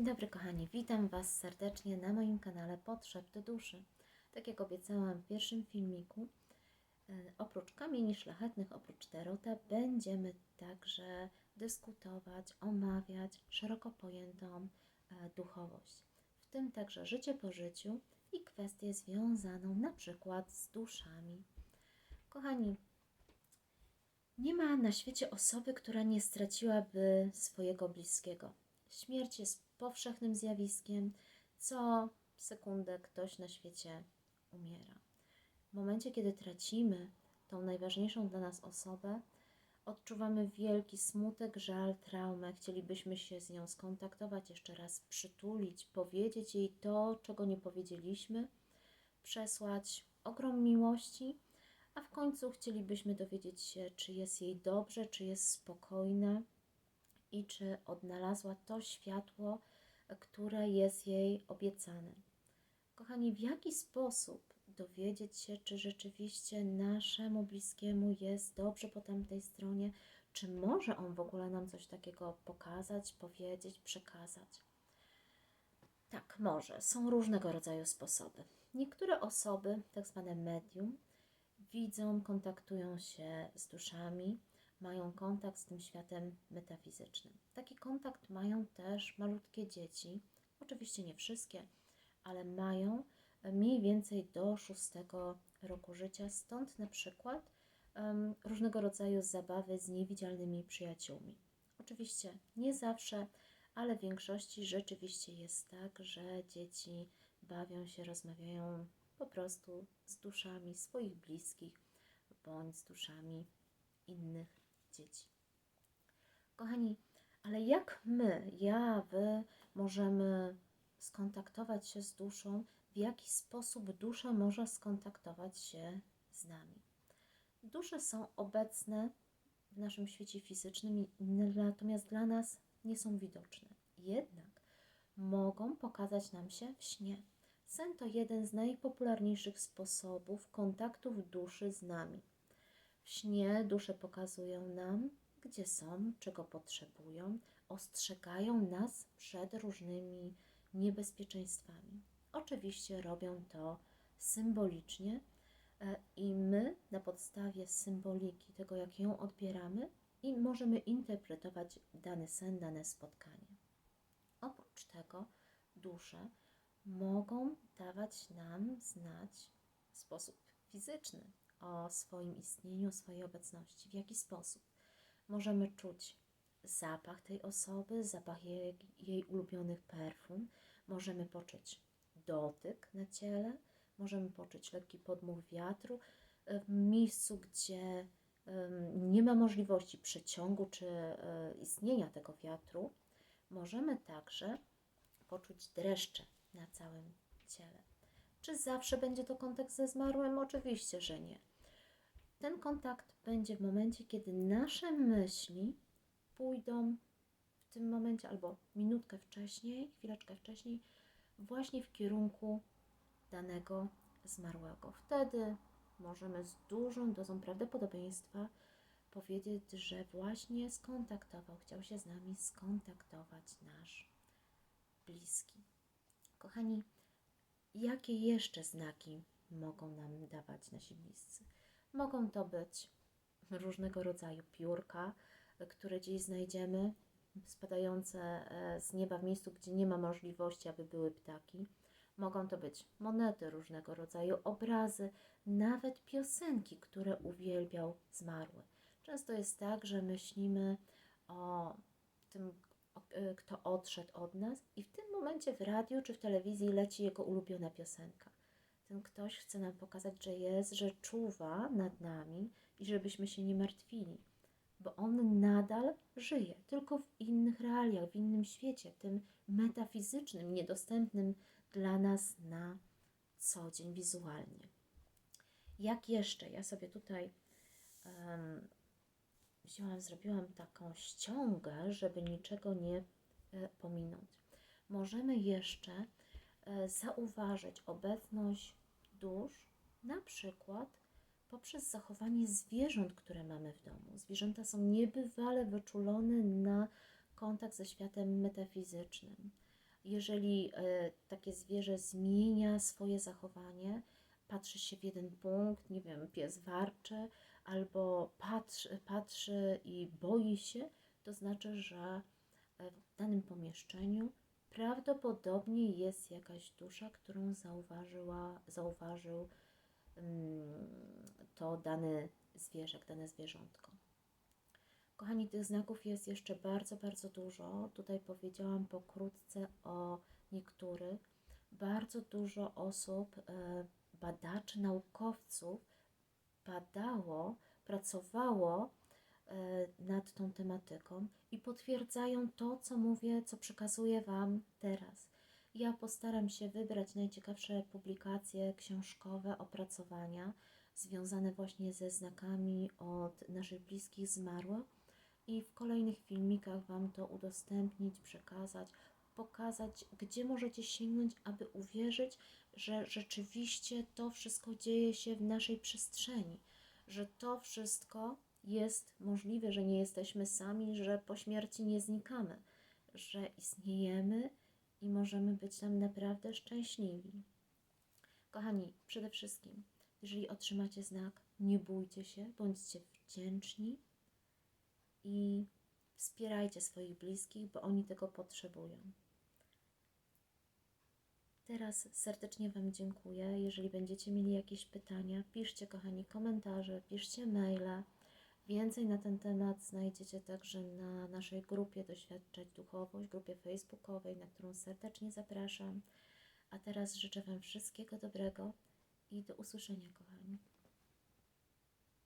Dzień dobry kochani, witam Was serdecznie na moim kanale Podszep do Duszy. Tak jak obiecałam w pierwszym filmiku, e, oprócz kamieni szlachetnych, oprócz tarota, będziemy także dyskutować, omawiać szeroko pojętą e, duchowość, w tym także życie po życiu i kwestię związaną na przykład z duszami. Kochani, nie ma na świecie osoby, która nie straciłaby swojego bliskiego. Śmierć jest powszechnym zjawiskiem. Co sekundę ktoś na świecie umiera. W momencie, kiedy tracimy tą najważniejszą dla nas osobę, odczuwamy wielki smutek, żal, traumę. Chcielibyśmy się z nią skontaktować, jeszcze raz przytulić, powiedzieć jej to, czego nie powiedzieliśmy, przesłać ogrom miłości, a w końcu chcielibyśmy dowiedzieć się, czy jest jej dobrze, czy jest spokojna i czy odnalazła to światło, które jest jej obiecane. Kochani, w jaki sposób dowiedzieć się, czy rzeczywiście naszemu bliskiemu jest dobrze po tamtej stronie, czy może on w ogóle nam coś takiego pokazać, powiedzieć, przekazać? Tak, może. Są różnego rodzaju sposoby. Niektóre osoby, tak zwane medium, widzą, kontaktują się z duszami, mają kontakt z tym światem metafizycznym. Taki kontakt mają też malutkie dzieci, oczywiście nie wszystkie, ale mają mniej więcej do szóstego roku życia, stąd na przykład um, różnego rodzaju zabawy z niewidzialnymi przyjaciółmi. Oczywiście nie zawsze, ale w większości rzeczywiście jest tak, że dzieci bawią się, rozmawiają po prostu z duszami swoich bliskich bądź z duszami innych Kochani, ale jak my, ja, wy możemy skontaktować się z duszą, w jaki sposób dusza może skontaktować się z nami? Dusze są obecne w naszym świecie fizycznym, natomiast dla nas nie są widoczne. Jednak mogą pokazać nam się w śnie. Sen to jeden z najpopularniejszych sposobów kontaktów duszy z nami. Śnie dusze pokazują nam, gdzie są, czego potrzebują, ostrzegają nas przed różnymi niebezpieczeństwami. Oczywiście robią to symbolicznie e, i my na podstawie symboliki tego, jak ją odbieramy, i możemy interpretować dany sen, dane spotkanie. Oprócz tego dusze mogą dawać nam znać w sposób fizyczny, o swoim istnieniu, o swojej obecności. W jaki sposób? Możemy czuć zapach tej osoby, zapach jej, jej ulubionych perfum, możemy poczuć dotyk na ciele, możemy poczuć lekki podmuch wiatru w miejscu, gdzie nie ma możliwości przeciągu czy e, istnienia tego wiatru. Możemy także poczuć dreszcze na całym ciele. Czy zawsze będzie to kontakt ze zmarłym? Oczywiście, że nie. Ten kontakt będzie w momencie, kiedy nasze myśli pójdą w tym momencie albo minutkę wcześniej, chwileczkę wcześniej, właśnie w kierunku danego zmarłego. Wtedy możemy z dużą dozą prawdopodobieństwa powiedzieć, że właśnie skontaktował, chciał się z nami skontaktować nasz bliski. Kochani, jakie jeszcze znaki mogą nam dawać nasi bliscy? Mogą to być różnego rodzaju piórka, które gdzieś znajdziemy, spadające e, z nieba w miejscu, gdzie nie ma możliwości, aby były ptaki. Mogą to być monety różnego rodzaju, obrazy, nawet piosenki, które uwielbiał zmarły. Często jest tak, że myślimy o tym, e, kto odszedł od nas, i w tym momencie w radiu czy w telewizji leci jego ulubiona piosenka ten ktoś chce nam pokazać, że jest, że czuwa nad nami i żebyśmy się nie martwili, bo on nadal żyje, tylko w innych realiach, w innym świecie, tym metafizycznym, niedostępnym dla nas na co dzień wizualnie. Jak jeszcze? Ja sobie tutaj um, wzięłam, zrobiłam taką ściągę, żeby niczego nie e, pominąć. Możemy jeszcze e, zauważyć obecność dusz, na przykład poprzez zachowanie zwierząt, które mamy w domu. Zwierzęta są niebywale wyczulone na kontakt ze światem metafizycznym. Jeżeli e, takie zwierzę zmienia swoje zachowanie, patrzy się w jeden punkt, nie wiem, pies warczy, albo patrzy, patrzy i boi się, to znaczy, że e, w danym pomieszczeniu prawdopodobnie jest jakaś dusza, którą zauważyła, zauważył mm, to dane zwierzę, dane zwierzątko. Kochani, tych znaków jest jeszcze bardzo, bardzo dużo. Tutaj powiedziałam pokrótce o niektórych. Bardzo dużo osób, e, badaczy, naukowców badało, pracowało nad tą tematyką i potwierdzają to, co mówię, co przekazuję Wam teraz. Ja postaram się wybrać najciekawsze publikacje książkowe, opracowania związane właśnie ze znakami od naszych bliskich zmarłych i w kolejnych filmikach Wam to udostępnić, przekazać, pokazać, gdzie możecie sięgnąć, aby uwierzyć, że rzeczywiście to wszystko dzieje się w naszej przestrzeni, że to wszystko jest możliwe, że nie jesteśmy sami, że po śmierci nie znikamy, że istniejemy i możemy być tam naprawdę szczęśliwi. Kochani, przede wszystkim, jeżeli otrzymacie znak, nie bójcie się, bądźcie wdzięczni i wspierajcie swoich bliskich, bo oni tego potrzebują. Teraz serdecznie Wam dziękuję. Jeżeli będziecie mieli jakieś pytania, piszcie, kochani, komentarze, piszcie maile. Więcej na ten temat znajdziecie także na naszej grupie Doświadczać Duchowość, grupie facebookowej, na którą serdecznie zapraszam. A teraz życzę Wam wszystkiego dobrego i do usłyszenia, kochani.